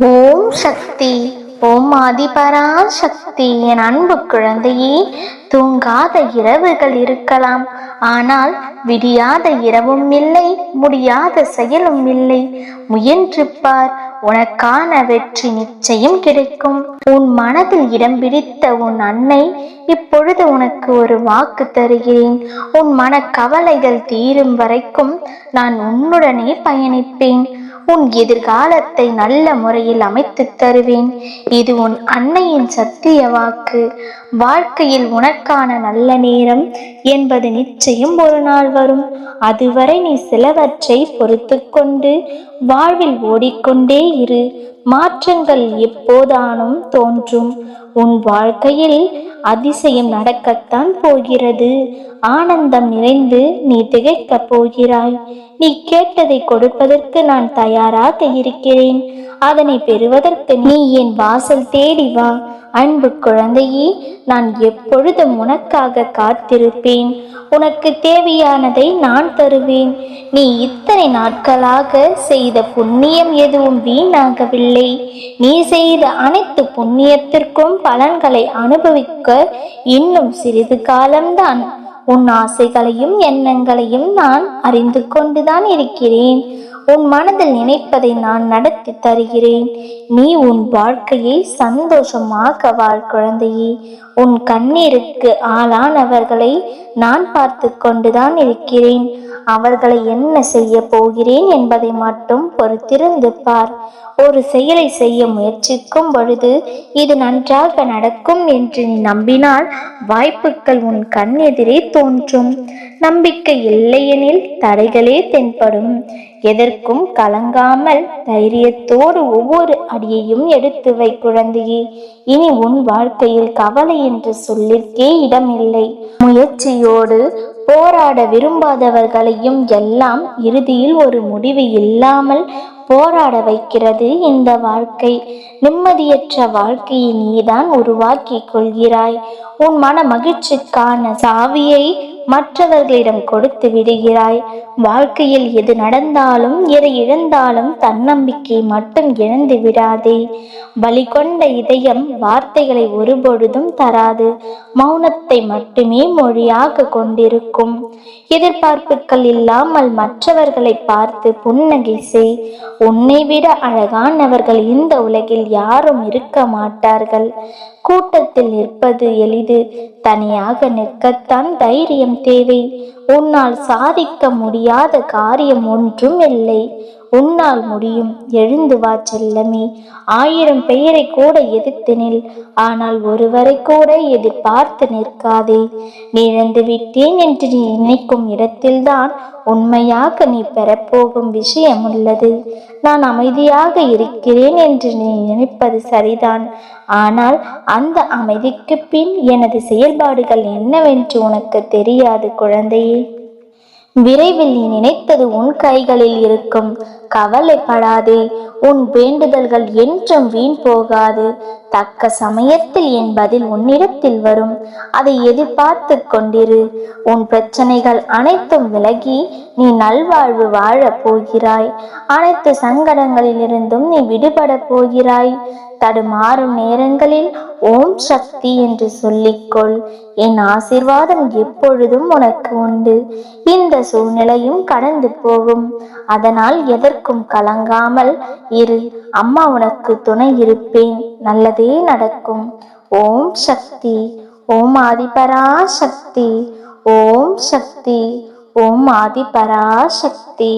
ஓம் சக்தி. ஓம் ஆதிபரா சக்தி என் அன்பு குழந்தையே தூங்காத இரவுகள் இருக்கலாம். ஆனால் விடியாத இரவும் இல்லை முடியாத செயலும் இல்லை. முயன்று பார் உனக்கான வெற்றி நிச்சயம் கிடைக்கும். உன் மனதில் இடம் பிடித்த உன் அன்னை இப்பொழுது உனக்கு ஒரு வாக்கு தருகிறேன். உன் மன கவலைகள் தீரும் வரைக்கும் நான் உன்னுடனே பயணிப்பேன். உன் எதிர்காலத்தை நல்ல முறையில் அமைத்து தருவேன். இது உன் அன்னையின் சத்திய வாக்கு. வாழ்க்கையில் உனக்கான நல்ல நேரம் என்பது நிச்சயம் ஒரு நாள் வரும். அதுவரை நீ சிலவற்றை பொறுத்து கொண்டு வாழ்வில் ஓடிக்கொண்டே இரு. மாற்றங்கள் எப்போதானும் தோன்றும். உன் வாழ்க்கையில் அதிசயம் நடக்கத்தான் போகிறது. ஆனந்தம் நிறைந்து நீ திகைக்கப் போகிறாய். நீ கேட்டதை கொடுப்பதற்கு நான் தயாராக இருக்கிறேன். அதனை பெறுவதற்கு நீ என் வாசல் தேடி வா. அன்பு குழந்தையே நான் எப்பொழுதும் உனக்காக காத்திருப்பேன். உனக்கு தேவையானதை நான் தருவேன். நீ இத்தனை நாட்களாக செய்த புண்ணியம் எதுவும் வீணாகவில்லை. நீ செய்த அனைத்து புண்ணியத்திற்கும் பலன்களை அனுபவிக்க இன்னும் சிறிது காலம்தான் உன் ஆசைகளையும் எண்ணங்களையும் நான் அறிந்து கொண்டுதான் இருக்கிறேன். உன் மனதில் நினைப்பதை நான் நடத்தி தருகிறேன். நீ உன் வாழ்க்கையை சந்தோஷமாக வாழ் குழந்தையே. உன் கண்ணீருக்கு ஆளானவர்களை நான் பார்த்து கொண்டுதான் இருக்கிறேன். அவர்களை என்ன செய்ய போகிறேன் என்பதை மட்டும் பொறுத்திருந்து பார். ஒரு செயலை செய்ய முயற்சிக்கும் பொழுது இது நன்றாக நடக்கும் என்று நீ நம்பினால் வாய்ப்புகள் உன் கண்ணெதிரே தோன்றும். நம்பிக்கை இல்லையெனில் தடைகளே தென்படும். எதற்கும் கலங்காமல் தைரியத்தோடு ஒவ்வொரு அடியையும் எடுத்து வை குழந்தையே. இனி உன் வாழ்க்கையில் கவலை என்று சொல்லிற்கே இடமில்லை. முயற்சியோடு போராட விரும்பாதவர்களையும் எல்லாம் இறுதியில் ஒரு முடிவு இல்லாமல் போராட வைக்கிறது இந்த வாழ்க்கை. நிம்மதியற்ற வாழ்க்கையை நீதான் உருவாக்கி கொள்கிறாய். உன் மன மகிழ்ச்சிக்கான சாவியை மற்றவர்களிடம் கொடுத்து விடுகிறாய். வாழ்க்கையில் எது நடந்தாலும் எதை இழந்தாலும் தன்னம்பிக்கை மட்டும் இழந்து விடாதே. வலி கொண்ட இதயம் வார்த்தைகளை ஒருபொழுதும் தராது. மௌனத்தை மட்டுமே மொழியாக கொண்டிருக்கும். எதிர்பார்ப்புகள் இல்லாமல் மற்றவர்களை பார்த்து புன்னகை செய். உன்னை விட அழகானவர்கள் இந்த உலகில் யாரும் இருக்க மாட்டார்கள். கூட்டத்தில் நிற்பது எளிது. தனியாக நிற்கத்தான் தைரியம் தேவை. உன்னால் சாதிக்க முடியாத காரியம் ஒன்றும் இல்லை. உன்னால் முடியும். எழுந்து வா செல்லமே. ஆயிரம் பெயரை கூட எதிர்த்து நில். ஆனால் ஒருவரை கூட எதிர்பார்த்து நிற்காதே. நீ இழந்து விட்டேன் என்று நீ நினைக்கும் இடத்தில்தான் உண்மையாக நீ பெறப்போகும் விஷயம் உள்ளது நான் அமைதியாக இருக்கிறேன் என்று நீ நினைப்பது சரிதான். ஆனால் அந்த அமைதிக்கு பின் எனது செயல்பாடுகள் என்னவென்று உனக்கு தெரியாது குழந்தையே. விரைவில் நீ நினைத்தது உன் கைகளில் இருக்கும். கவலைப்படாதே. உன் வேண்டுதல்கள் என்றும் வீண் போகாது. தக்க சமயத்தில் என் பதில் உன்னிடத்தில் வரும். அதை எதிர்பார்த்து கொண்டிரு. உன் பிரச்சனைகள் அனைத்தும் விலகி நீ நல்வாழ்வு வாழப் போகிறாய். அனைத்து சங்கடங்களிலிருந்தும் நீ விடுபட போகிறாய். தடுமாறும் நேரங்களில் ஓம் சக்தி என்று சொல்லிக்கொள். என் ஆசிர்வாதம் எப்பொழுதும் உனக்கு உண்டு. இந்த சூழ்நிலையும் கடந்து போகும். அதனால் எதற்கு எதற்கும் கலங்காமல் இரு. அம்மா உனக்கு துணை இருப்பேன். நல்லதே நடக்கும். ஓம் சக்தி. ஓம் ஆதிபரா சக்தி ஓம் சக்தி. ஓம் ஆதிபரா சக்தி